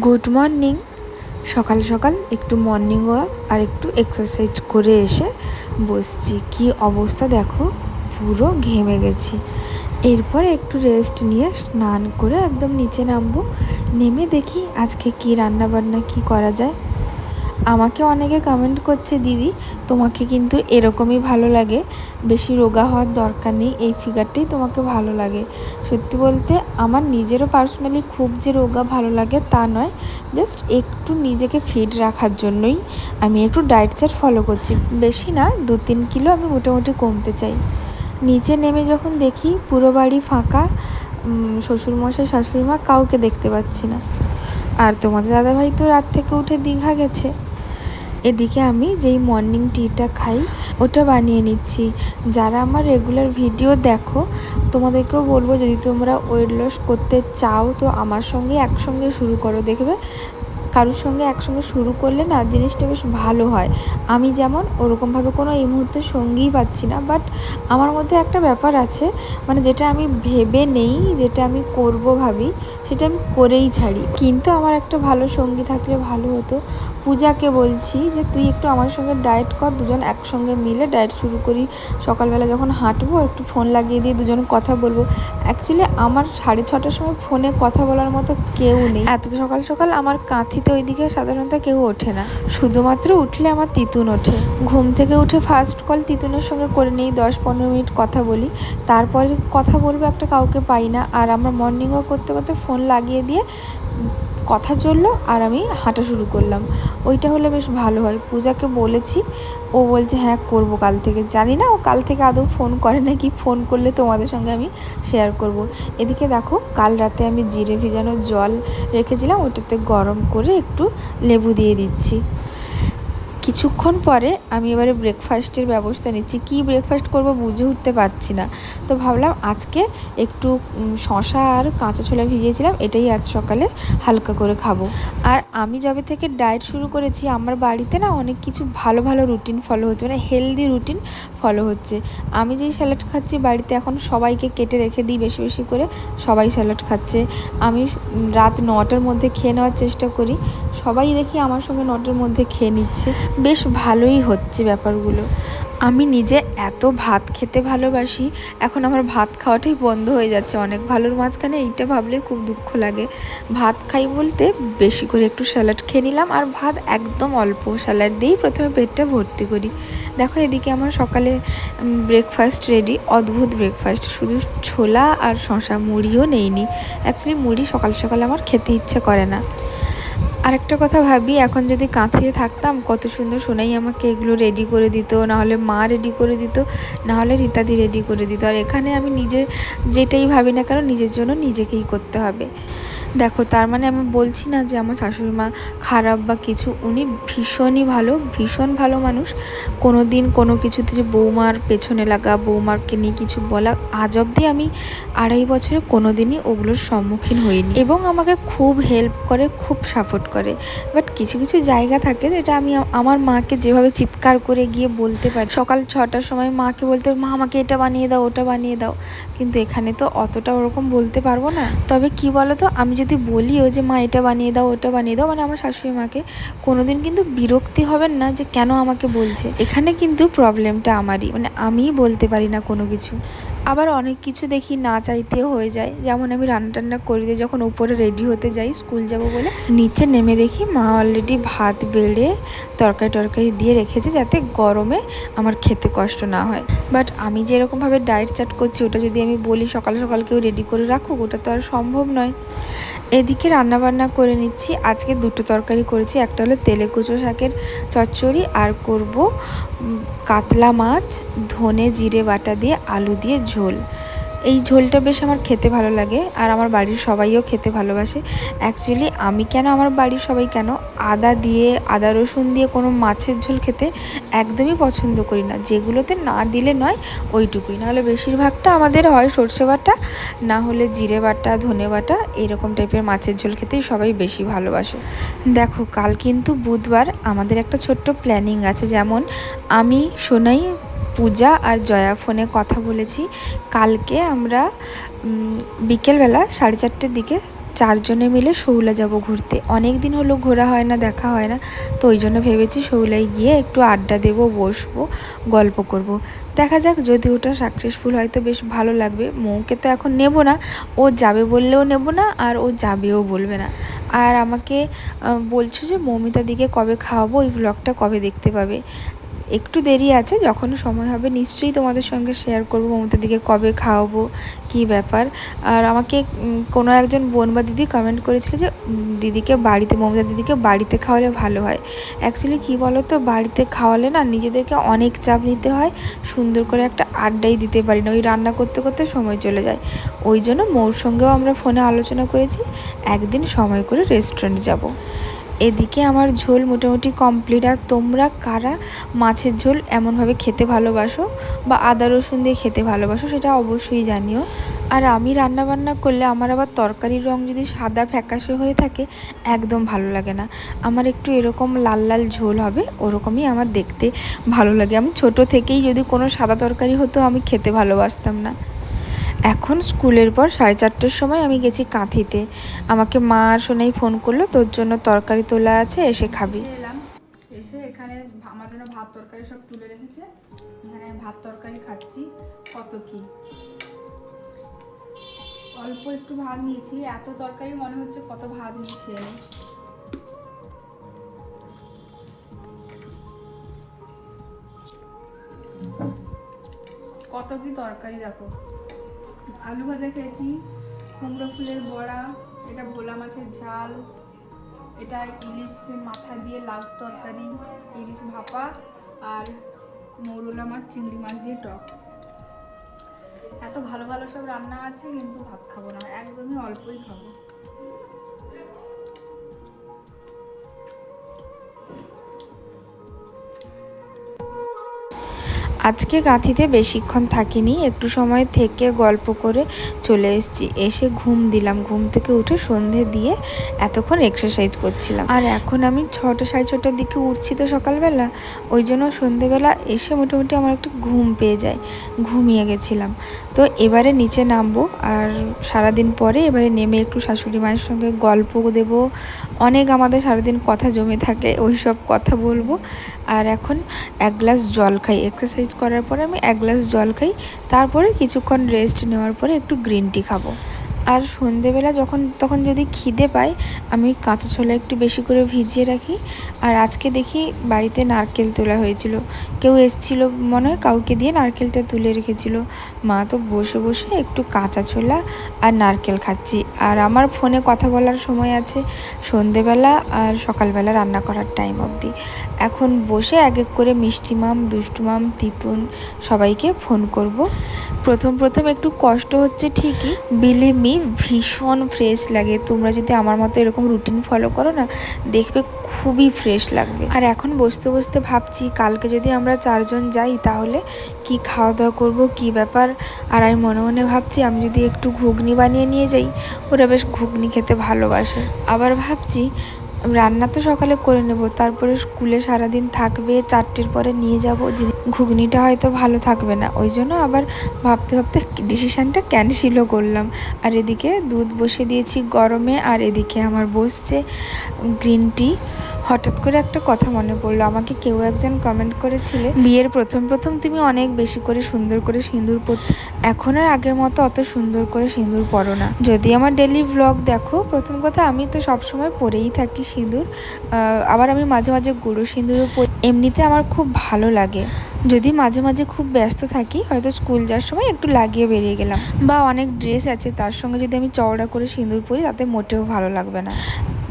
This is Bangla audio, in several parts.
গুড মর্নিং সকাল সকাল একটু মর্নিং ওয়াক আর একটু এক্সারসাইজ করে এসে বসছি। কি অবস্থা দেখো? পুরো ঘেমে গেছি। এরপর একটু রেস্ট নিয়ে স্নান করে একদম নিচে নামবো। নেমে দেখি আজকে কি রান্না বান্না কি করা যায়? আমাকে অনেকে কমেন্ট করছে, দিদি, তোমাকে কিন্তু এরকমই ভালো লাগে। বেশি রোগা হওয়ার দরকার নেই। এই ফিগারটাই তোমাকে ভালো লাগে। সত্যি বলতে আমার নিজেরও পার্সোনালি খুব যে রোগা ভালো লাগে তা নয়। জাস্ট একটু নিজেকে ফিট রাখার জন্যই আমি একটু ডায়েট চার্ট ফলো করছি। বেশি না দু তিন কিলো আমি মোটামুটি কমতে চাই। নিচে নেমে যখন দেখি পুরো বাড়ি ফাঁকা শ্বশুরমশাই শাশুড়ি মা কাউকে দেখতে পাচ্ছি না। আর তোমাদের দাদাভাই তো রাত থেকে উঠে দীঘা গেছে। এদিকে আমি যেই মর্নিং টিটা খাই, ওটা বানিয়ে নিচ্ছি। যারা আমার রেগুলার ভিডিও দেখো, তোমাদেরকেও বলব, যদি তোমরা ওয়েট লস করতে চাও, তো আমার সঙ্গে একসঙ্গে শুরু করো। দেখবে, কারোর সঙ্গে একসঙ্গে শুরু করলে না, জিনিসটা বেশ ভালো হয়। আমি যেমন ওরকমভাবে কোনো এই মুহূর্তে সঙ্গীই পাচ্ছি না বাট আমার মধ্যে একটা ব্যাপার আছে মানে যেটা আমি ভেবে নেই, যেটা আমি করব ভাবি, সেটা আমি করেই ছাড়ি। কিন্তু আমার একটা ভালো সঙ্গী থাকলে ভালো হতো। পূজাকে বলছি যে, তুই একটু আমার সঙ্গে ডায়েট কর, দুজন একসঙ্গে মিলে ডায়েট শুরু করি। সকালবেলা যখন হাঁটবো, একটু ফোন লাগিয়ে দিয়ে দুজন কথা বলব। অ্যাকচুয়ালি আমার সাড়ে ছটার সময় ফোনে কথা বলার মতো কেউ নেই। এত সকাল সকাল আমার কাঁথিতে ওইদিকে সাধারণত কেউ ওঠে না। শুধুমাত্র উঠলে আমার তিতুন ওঠে। ঘুম থেকে উঠে ফার্স্ট কল তিতুনের সঙ্গে করে নিই, দশ পনেরো মিনিট কথা বলি। তারপরে কথা বলব একটা কাউকে পাই না। আর আমরা মর্নিং ওয়াক করতে করতে ফোন লাগিয়ে দিয়ে কথা চলল আর আমি হাঁটা শুরু করলাম। ওইটা হলে বেশ ভালো হয়। পূজাকে বলেছি, ও বলছে হ্যাঁ করব কাল থেকে। জানি না ও কাল থেকে আদৌ ফোন করে নাকি ফোন করলে তোমাদের সঙ্গে আমি শেয়ার করব। এদিকে দেখো, কাল রাতে আমি জিরে ভিজানো জল রেখেছিলাম, ওটাতে গরম করে একটু লেবু দিয়ে দিচ্ছি। কিছুক্ষণ পরে আমি এবারে ব্রেকফাস্টের ব্যবস্থা নিচ্ছি। কি ব্রেকফাস্ট করব বুঝে উঠতে পারছি না। তো ভাবলাম আজকে একটু শশা আর কাঁচা ছোলা ভিজিয়েছিলাম, এটাই আজ সকালে হালকা করে খাব। আর আমি যবে থেকে ডায়েট শুরু করেছি, আমার বাড়িতে না অনেক কিছু ভালো ভালো রুটিন ফলো হচ্ছে মানে হেলদি রুটিন ফলো হচ্ছে। আমি যেই স্যালাড খাচ্ছি বাড়িতে এখন সবাইকে কেটে রেখে দিই বেশি বেশি করে, সবাই স্যালাড খাচ্ছে। আমি রাত নটার মধ্যে খেয়ে নেওয়ার চেষ্টা করি, সবাই দেখি আমার সঙ্গে নটার মধ্যে খেয়ে নিচ্ছে। বেশ ভালোই হচ্ছে ব্যাপারগুলো। আমি নিজে এত ভাত খেতে ভালোবাসি, এখন আমার ভাত খাওয়াটাই বন্ধ হয়ে যাচ্ছে অনেক। ভালোর মাঝখানে এইটা ভাবলে খুব দুঃখ লাগে। ভাত খাই বলতে বেশি করে একটু স্যালাড খেয়ে নিলাম আর ভাত একদম অল্প। স্যালাড দিয়েই প্রথমে পেটটা ভর্তি করি। দেখো এদিকে আমার সকালে ব্রেকফাস্ট রেডি অদ্ভুত ব্রেকফাস্ট শুধু ছোলা আর শশা মুড়িও নেইনি। অ্যাকচুয়ালি মুড়ি সকাল সকাল আমার খেতে ইচ্ছে করে না। আরেকটা কথা ভাবি, এখন যদি কাঁথিয়ে থাকতাম, কত সুন্দর সোনাই আমাকে এগুলো রেডি করে দিত, নাহলে মা রেডি করে দিত, নাহলে রীতাদি রেডি করে দিত। আর এখানে আমি নিজে যেটাই ভাবি না কেন, নিজের জন্য নিজেকেই করতে হবে। দেখো, তার মানে আমি বলছি না যে আমার শাশুড়ি মা খারাপ বা কিছু, উনি ভীষণই ভালো, ভীষণ ভালো মানুষ। কোনো দিন কোনো কিছুতে যে বৌমার পেছনে লাগা বৌমারকে নিয়ে কিছু বলা, আজ অব্দি আমি আড়াই বছরে কোনো দিনই ওগুলোর সম্মুখীন হইনি। এবং আমাকে খুব হেল্প করে, খুব সাপোর্ট করে। বাট কিছু কিছু জায়গা থাকে যেটা আমি আমার মাকে যেভাবে চিৎকার করে গিয়ে বলতে পারি। সকাল ছটার সময় মাকে বলতে মা, আমাকে এটা বানিয়ে দাও, ওটা বানিয়ে দাও। কিন্তু এখানে তো অতটা ওরকম বলতে পারব না। তবে কি বলো তো আমি যদি বলিও যে, মা, এটা বানিয়ে দাও, ওটা বানিয়ে দাও মানে আমার শাশুড়ি মাকে কোনোদিন কিন্তু বিরক্তি হবেন না যে, কেন আমাকে বলছে? এখানে কিন্তু প্রবলেমটা আমারই। মানে আমিই বলতে পারি না কোনো কিছু। আবার অনেক কিছু দেখি না চাইতেও হয়ে যায়। যেমন আমি রান্না টান্না করি দিয়ে যখন উপরে রেডি হতে যাই স্কুল যাব বলে, নিচে নেমে দেখি মা অলরেডি ভাত বেড়ে তরকারি টরকারি দিয়ে রেখেছে যাতে গরমে আমার খেতে কষ্ট না হয়। বাট আমি যেরকমভাবে ডায়েট চাট করছি, ওটা যদি আমি বলি সকাল সকাল কেউ রেডি করে রাখুক, ওটা তো আর সম্ভব নয়। এদিকে রান্নাবান্না করে নিচ্ছি। আজকে দুটো তরকারি করেছি, একটা হলো তেলে কুচো শাকের চচ্চড়ি আর করব কাতলা মাছ, ধনে জিরে বাটা দিয়ে আলু দিয়ে ঝোল। এই ঝোলটা বেশ আমার খেতে ভালো লাগে আর আমার বাড়ির সবাইও খেতে ভালোবাসে। অ্যাকচুয়ালি আমি কেন আমার বাড়ির সবাই কেন আদা দিয়ে, আদা রসুন দিয়ে কোনো মাছের ঝোল খেতে একদমই পছন্দ করি না। যেগুলোতে না দিলে নয়, ওইটুকুই। নাহলে বেশিরভাগটা আমাদের হয় সর্ষে বাটা, না হলে জিরে বাটা, ধনে বাটা, এরকম টাইপের মাছের ঝোল খেতেই সবাই বেশি ভালোবাসে। দেখো, কাল কিন্তু বুধবার আমাদের একটা ছোট্ট প্ল্যানিং আছে। যেমন আমি, সোনাই পূজা আর জয়া ফোনে কথা বলেছি। কালকে আমরা বিকেলবেলা সাড়ে চারটের দিকে চারজনে মিলে শৌলা যাব ঘুরতে। অনেক দিন হলো ঘোরা হয় না, দেখা হয় না, তো ওই জন্য ভেবেছি শৌলায় গিয়ে একটু আড্ডা দেবো, বসবো, গল্প করব। দেখা যাক, যদি ওটা সাকসেসফুল হয় তো বেশ ভালো লাগবে। মৌকে তো এখন নেব না, ও যাবে বললেও নেব না, আর ও যাবেও বলবে না। আর আমাকে বলছো যে মৌমিতার দিকে কবে খাওয়াবো? ওই ব্লগটা কবে দেখতে পাবে? একটু দেরি আছে যখন সময় হবে নিশ্চয়ই তোমাদের সঙ্গে শেয়ার করব, মমতার দিকে কবে খাওয়াবো, কি ব্যাপার। আর আমাকে কোনো একজন বোন বা দিদি কমেন্ট করেছিল যে দিদিকে বাড়িতে মমতা দিদিকে বাড়িতে খাওয়ালে ভালো হয়। অ্যাকচুয়ালি কী বলো তো বাড়িতে খাওয়ালে না নিজেদেরকে অনেক চাপ নিতে হয়, সুন্দর করে একটা আড্ডাই দিতে পারি না, ওই রান্না করতে করতে সময় চলে যায়। ওই জন্য মৌর সঙ্গেও আমরা ফোনে আলোচনা করেছি, একদিন সময় করে রেস্টুরেন্ট যাব। এদিকে আমার ঝোল মোটামুটি কমপ্লিট আর তোমরা কারা মাছের ঝোল এমনভাবে খেতে ভালোবাসো বা আদা রসুন দিয়ে খেতে ভালোবাসো সেটা অবশ্যই জানিও। আর আমি রান্না বান্না করলে আমার আবার তরকারির রং যদি সাদা ফ্যাকাশে হয়ে থাকে, একদম ভালো লাগে না। আমার একটু এরকম লাল লাল ঝোল হবে, ওরকমই আমার দেখতে ভালো লাগে। আমি ছোট থেকেই যদি কোনো সাদা তরকারি হতো, আমি খেতে ভালোবাসতাম না। এখন স্কুলের পর সাড়ে চারটের সময় আমি গেছি কাঁথিতে। আমাকে মা আর ফোন করল, তোর জন্য তরকারি তোলা আছে, এসে খাবি। এসে এখানে আমার জন্য ভাত তরকারি সব তুলে রেখেছে। এখানে ভাত তরকারি খাচ্ছি। কত কি? অল্প একটু ভাত নিয়েছি। এত তরকারি মনে হচ্ছে কত ভাত নিয়ে খেয়ে কত কি তরকারি দেখো। আলু ভাজা খেয়েছি, কুমড়ো ফুলের বড়া, এটা ভোলা মাছের ঝাল, এটা ইলিশ মাথা দিয়ে লাউ তরকারি, ইলিশ ভাপা আর মৌরলা মাছ, চিংড়ি মাছ দিয়ে টক। এত ভালো ভালো সব রান্না আছে, কিন্তু ভাত খাব না, একদমই অল্পই খাব। আজকে গাঁথিতে বেশিক্ষণ থাকিনি, একটু সময় থেকে গল্প করে চলে এসেছি। এসে ঘুম দিলাম, ঘুম থেকে উঠে সন্ধে দিয়ে এতক্ষণ এক্সারসাইজ করছিলাম। আর এখন আমি ছটা সাড়ে ছটার দিকে উঠছি তো সকালবেলা, ওই জন্য সন্ধেবেলা এসে মোটামুটি আমার একটু ঘুম পেয়ে যায়, ঘুমিয়ে গেছিলাম। তো এবারে নিচে নামবো, আর সারাদিন পরে এবারে নেমে একটু শাশুড়ি মায়ের সঙ্গে গল্প দেব। অনেক আমাদের সারাদিন কথা জমে থাকে ওই সব কথা বলব। আর এখন এক গ্লাস জল খাই এক্সারসাইজ করার পরে আমি এক গ্লাস জল খাই। তারপরে কিছুক্ষণ রেস্ট নেওয়ার পরে একটু গ্রিন টি খাব। আর সন্ধেবেলা যখন, তখন যদি খিদে পাই, আমি কাঁচা ছোলা একটু বেশি করে ভিজিয়ে রাখি। আর আজকে দেখি বাড়িতে নারকেল তোলা হয়েছিল। কেউ এসছিল মনে হয় কাউকে দিয়ে নারকেলটা তুলে রেখেছিল। মা তো বসে বসে একটু কাঁচা ছোলা আর নারকেল খাচ্ছি। আর আমার ফোনে কথা বলার সময় আছে, সন্ধেবেলা আর সকালবেলা রান্না করার টাইম অবধি। এখন বসে এক এক করে মিষ্টি মাম, দুষ্টু মাম, তিতুন সবাইকে ফোন করব। প্রথম প্রথম একটু কষ্ট হচ্ছে ঠিকই। বিলিভ মি ভীষণ ফ্রেশ লাগে। তোমরা যদি আমার মতো এরকম রুটিন ফলো করো না, দেখবে খুবই ফ্রেশ লাগবে। আর এখন বসতে বসতে ভাবছি, কালকে যদি আমরা চারজন যাই, তাহলে কি খাওয়া দাওয়া করব, কি ব্যাপার? আর আমি মনে মনে ভাবছি, আমি যদি একটু ঘুগনি বানিয়ে নিয়ে যাই, ওরা বেশ ঘুগনি খেতে ভালোবাসে। আবার ভাবছি রান্না তো সকালে করে নেব, তারপরে স্কুলে সারাদিন থাকবে, চারটের পরে নিয়ে যাব ঘুগনিটা হয়তো ভালো থাকবে না। ওই জন্য আবার ভাবতে ভাবতে ডিসিশানটা ক্যান্সেলও করলাম। আর এদিকে দুধ বসে দিয়েছি গরমে, আর এদিকে আমার বসছে গ্রিন টি হঠাৎ করে একটা কথা মনে পড়ল। আমাকে কেউ একজন কমেন্ট করেছিলে, বিয়ের প্রথম প্রথম তুমি অনেক বেশি করে সুন্দর করে সিঁদুর পরতে এখন আর আগের মতো অত সুন্দর করে সিঁদুর পরো না। যদি আমার ডেলি ভ্লগ দেখো, প্রথম কথা আমি তো সবসময় পরেই থাকি সিঁদুর আবার আমি মাঝে মাঝে গুঁড়ো সিঁদুরও পরি। এমনিতে আমার খুব ভালো লাগে। যদি মাঝে মাঝে খুব ব্যস্ত থাকি, হয়তো স্কুল যাওয়ার সময় একটু লাগিয়ে বেরিয়ে গেলাম। বা অনেক ড্রেস আছে, তার সঙ্গে যদি আমি চওড়া করে সিঁদুর পরি, তাতে মোটেও ভালো লাগবে না।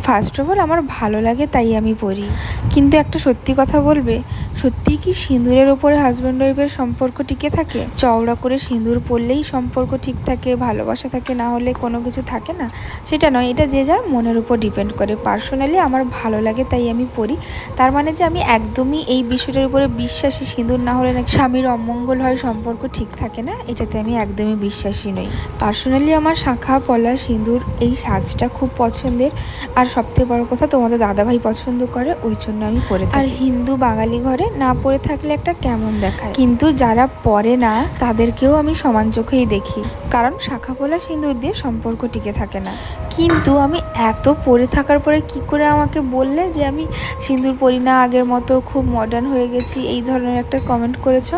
ফার্স্ট অফ অল আমার ভালো লাগে তাই আমি পরি কিন্তু একটা সত্যি কথা বলবে সত্যি কি সিঁদুরের ওপরে হাজব্যান্ড ওয়াইফের সম্পর্ক টিকে থাকে? চওড়া করে সিঁদুর পরলেই সম্পর্ক ঠিক থাকে, ভালোবাসা থাকে, না হলে কোনো কিছু থাকে না, সেটা নয়, এটা যে যার মনের উপর ডিপেন্ড করে। পার্সোনালি আমার ভালো লাগে তাই আমি পরি তার মানে যে আমি একদমই এই বিষয়টার উপরে বিশ্বাসী সিঁদুর না হলে নাকি স্বামীর অমঙ্গল হয়, সম্পর্ক ঠিক থাকে না, এটাতে আমি একদমই বিশ্বাসী নই। পার্সোনালি আমার শাঁখা, পলা, সিঁদুর এই সাজটা খুব পছন্দের। আর সবথেকে বড় কথা তোমাদের দাদাভাই পছন্দ করে ওই জন্য আমি পরে আর হিন্দু বাঙালি ঘরে না পরে থাকলে একটা কেমন দেখায়? কিন্তু যারা পরে না তাদেরকেও আমি সমান চোখেই দেখি। কারণ শাখা পোলা সিঁদুর দিয়ে সম্পর্ক টিকে থাকে না। কিন্তু আমি এত পরে থাকার পরে কি করে আমাকে বললে যে আমি সিঁদুর পরি না আগের মতো খুব মডার্ন হয়ে গেছি এই ধরনের একটা কমেন্ট করেছ?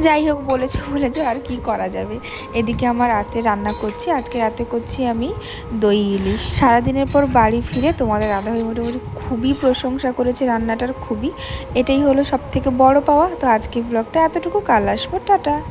যাই হোক বলেছ বলেছ, আর কি করা যাবে? এদিকে আমার রাতে রান্না করছি, আজকে রাতে করছি আমি দই ইলিশ। সারাদিনের পর বাড়ি ফিরে তোমাদের দাদাভাই মোটামুটি খুবই প্রশংসা করেছে রান্নাটার, খুবই। এটাই হলো সব থেকে বড় পাওয়া। তো আজকে ব্লগটা এতটুকু, কাল আসব, টাটা।